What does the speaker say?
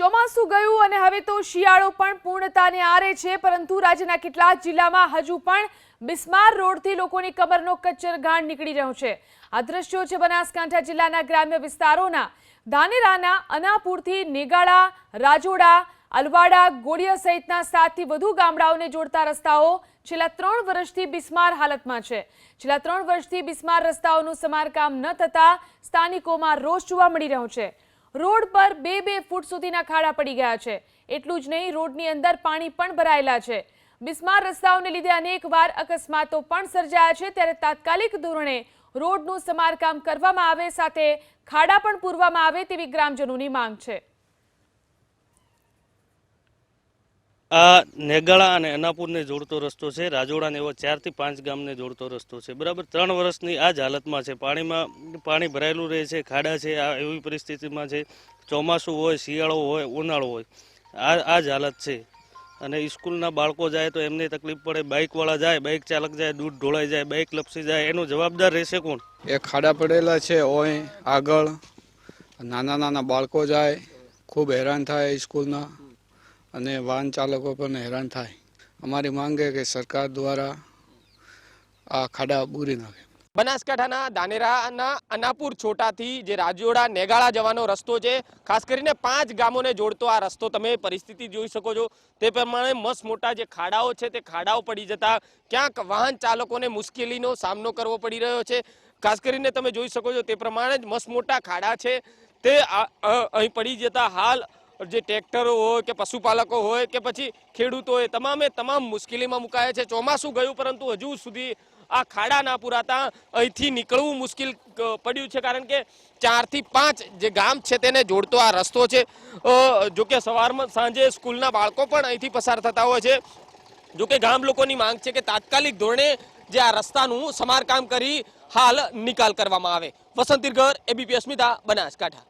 ચોમાસું ગયું અને હવે તો શિયાળો પણ પૂર્ણતાને આરે છે, પરંતુ રાજ્યના કેટલાક જિલ્લામાં હજુ પણ બિસ્માર રોડથી લોકોની કમરનો કચ્ચર ગાંઠ નીકળી રહ્યો છે. આ દ્રશ્યો છે બનાસકાંઠા જિલ્લાના ગ્રામ્ય વિસ્તારોના. ધાનેરાના અનાપુરથી નેગાળા, રાજોડા, અલવાડા ગોળિયા સહિતના સાતથી વધુ ગામડાઓને જોડતા રસ્તાઓ છેલ્લા ત્રણ વર્ષથી બિસ્માર હાલતમાં છે. છેલ્લા ત્રણ વર્ષથી બિસ્માર રસ્તાઓનું સમારકામ ન થતા સ્થાનિકોમાં રોષ જોવા મળી રહ્યો છે. રોડ પર બે બે ફૂટ સુધીના ખાડા પડી ગયા છે. એટલું જ નહીં, રોડની અંદર પાણી પણ ભરાયેલા છે. બિસ્માર રસ્તાઓને લીધે અનેક વાર અકસ્માતો પણ સર્જાયા છે. ત્યારે તાત્કાલિક ધોરણે રોડનું સમારકામ કરવામાં આવે, સાથે ખાડા પણ પૂરવામાં આવે તેવી ગ્રામજનોની માંગ છે. આ નેગાળા અને અનાપુરને જોડતો રસ્તો છે. રાજોડાને એવો ચારથી પાંચ ગામને જોડતો રસ્તો છે. બરાબર ત્રણ વર્ષની આ જ હાલતમાં છે. પાણીમાં પાણી ભરાયેલું રહે છે, ખાડા છે, આ એવી પરિસ્થિતિમાં છે. ચોમાસું હોય, શિયાળો હોય, ઉનાળો હોય, આ આ જ હાલત છે. અને સ્કૂલના બાળકો જાય તો એમને તકલીફ પડે. બાઇકવાળા જાય, બાઇક ચાલક જાય, દૂધ ઢોળાઈ જાય, બાઇક લપસી જાય. એનો જવાબદાર રહેશે કોણ? એ ખાડા પડેલા છે, ઓય, આગળ. નાના નાના બાળકો જાય, ખૂબ હેરાન થાય સ્કૂલના અને વાહન ચાલકો પણ હેરાન થાય. અમારી માંગ કે સરકાર દ્વારા આ ખાડા બૂરી નાખે. બનાસકાંઠાના દાનેરાના અનાપુર છોટાથી જે રાજોડા નેગાળા જવાનો રસ્તો છે, ખાસ કરીને પાંચ ગામોને જોડતો આ રસ્તો તમે પરિસ્થિતિ જોઈ શકો છો. તે પ્રમાણે મસ્ત મોટા જે ખાડાઓ છે તે ખાડાઓ પડી જતા ક્યાંક વાહન ચાલકોને મુશ્કેલીનો સામનો કરવો પડી રહ્યો છે. ખાસ કરીને તમે જોઈ શકો છો તે પ્રમાણે જ મસ્ત મોટા ખાડા છે. તે અહીં પડી જતા હાલ જે ટ્રેક્ટરો હોય કે પશુપાલકો હોય કે પછી ખેડૂતો હોય, તમામે તમામ મુશ્કેલીમાં મુકાયા છે. ચોમાસું ગયું, પરંતુ હજુ સુધી આ ખાડા ના પુરાતા. અહીંથી નીકળવું મુશ્કેલ પડ્યું છે, કારણ કે ચારથી પાંચ જે ગામ છે તેને જોડતો આ રસ્તો છે. જોકે સવારમાં સાંજે સ્કૂલના બાળકો પણ અહીંથી પસાર થતા હોય છે. જો કે ગામ લોકોની માંગ છે કે તાત્કાલિક ધોરણે જે આ રસ્તાનું સમારકામ કરી હાલ નિકાલ કરવામાં આવે. વસંત ઘર એબીપી અસ્મિતા, બનાસકાંઠા.